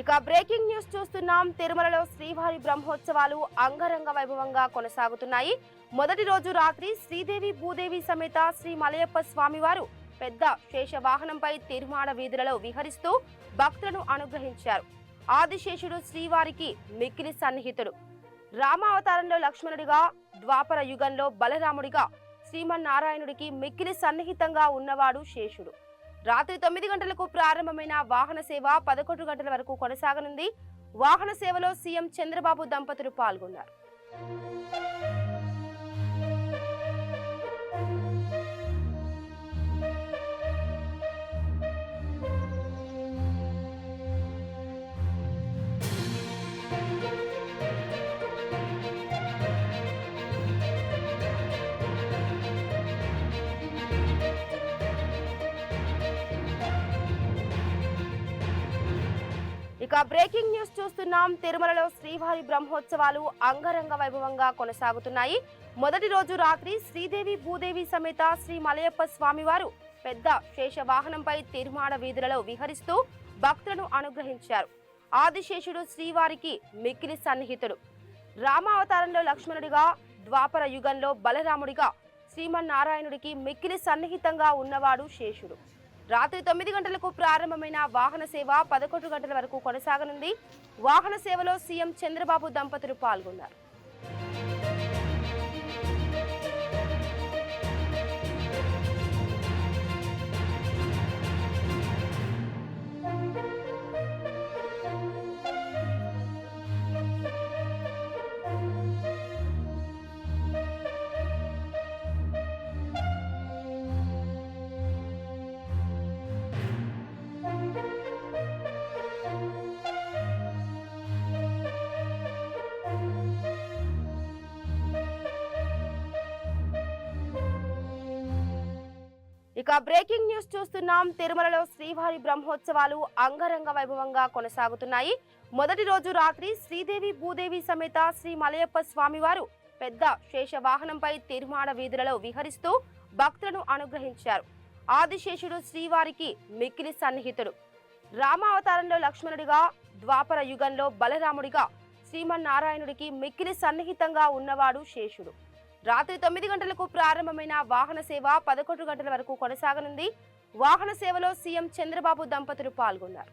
ఇక breaking news చూస్తున్నాం. తిరుమలలో శ్రీవారి బ్రహ్మోత్సవాలు అంగరంగ వైభవంగా కొనసాగుతున్నాయి. మొదటి రోజు రాత్రి శ్రీదేవి భూదేవి సమేత శ్రీ మలయప్ప స్వామివారు పెద్ద శేష వాహనంపై తిరుమాడ వీధులలో విహరిస్తూ భక్తులను అనుగ్రహించారు. ఆదిశేషుడు శ్రీవారికి మిక్కిలి సన్నిహితుడు. రామావతారంలో లక్ష్మణుడిగా ద్వాపర యుగంలో బలరాముడిగా శ్రీమన్నారాయణుడికి మిక్కిలి సన్నిహితంగా ఉన్నవాడు శేషుడు. రాత్రి తొమ్మిది గంటలకు ప్రారంభమైన వాహన సేవ పదకొండు గంటల వరకు కొనసాగనుంది. వాహన సేవలో సీఎం చంద్రబాబు దంపతులు పాల్గొన్నారు. ఇక బ్రేకింగ్ న్యూస్ చూస్తున్నాం. తిరుమలలో శ్రీవారి బ్రహ్మోత్సవాలు అంగరంగ వైభవంగా కొనసాగుతున్నాయి. మొదటి రోజు రాత్రి శ్రీదేవి భూదేవి సమేత శ్రీ మలయప్ప స్వామివారు పెద్ద శేష వాహనంపై తిరుమాడ వీధులలో విహరిస్తూ భక్తులను అనుగ్రహించారు. ఆదిశేషుడు శ్రీవారికి మిక్కిలి సన్నిహితుడు. రామావతారంలో లక్ష్మణుడిగా ద్వాపర యుగంలో బలరాముడిగా శ్రీమన్నారాయణుడికి మిక్కిలి సన్నిహితంగా ఉన్నవాడు శేషుడు. రాత్రి తొమ్మిది గంటలకు ప్రారంభమైన వాహన సేవ పదకొండు గంటల వరకు కొనసాగనుంది. వాహన సేవలో సీఎం చంద్రబాబు దంపతులు పాల్గొన్నారు. ఇక బ్రేకింగ్ న్యూస్ చూస్తున్నాం. తిరుమలలో శ్రీవారి బ్రహ్మోత్సవాలు అంగరంగ వైభవంగా కొనసాగుతున్నాయి. మొదటి రోజు రాత్రి శ్రీదేవి భూదేవి సమేత శ్రీ మలయప్ప స్వామివారు పెద్ద శేష వాహనంపై తిరుమాడ వీధులలో విహరిస్తూ భక్తులను అనుగ్రహించారు. ఆదిశేషుడు శ్రీవారికి మిక్కిలి సన్నిహితుడు. రామావతారంలో లక్ష్మణుడిగా ద్వాపర యుగంలో బలరాముడిగా శ్రీమన్నారాయణుడికి మిక్కిలి సన్నిహితంగా ఉన్నవాడు శేషుడు. రాత్రి తొమ్మిది గంటలకు ప్రారంభమైన వాహన సేవ పదకొండు గంటల వరకు కొనసాగనుంది. వాహన సేవలో సీఎం చంద్రబాబు దంపతులు పాల్గొన్నారు.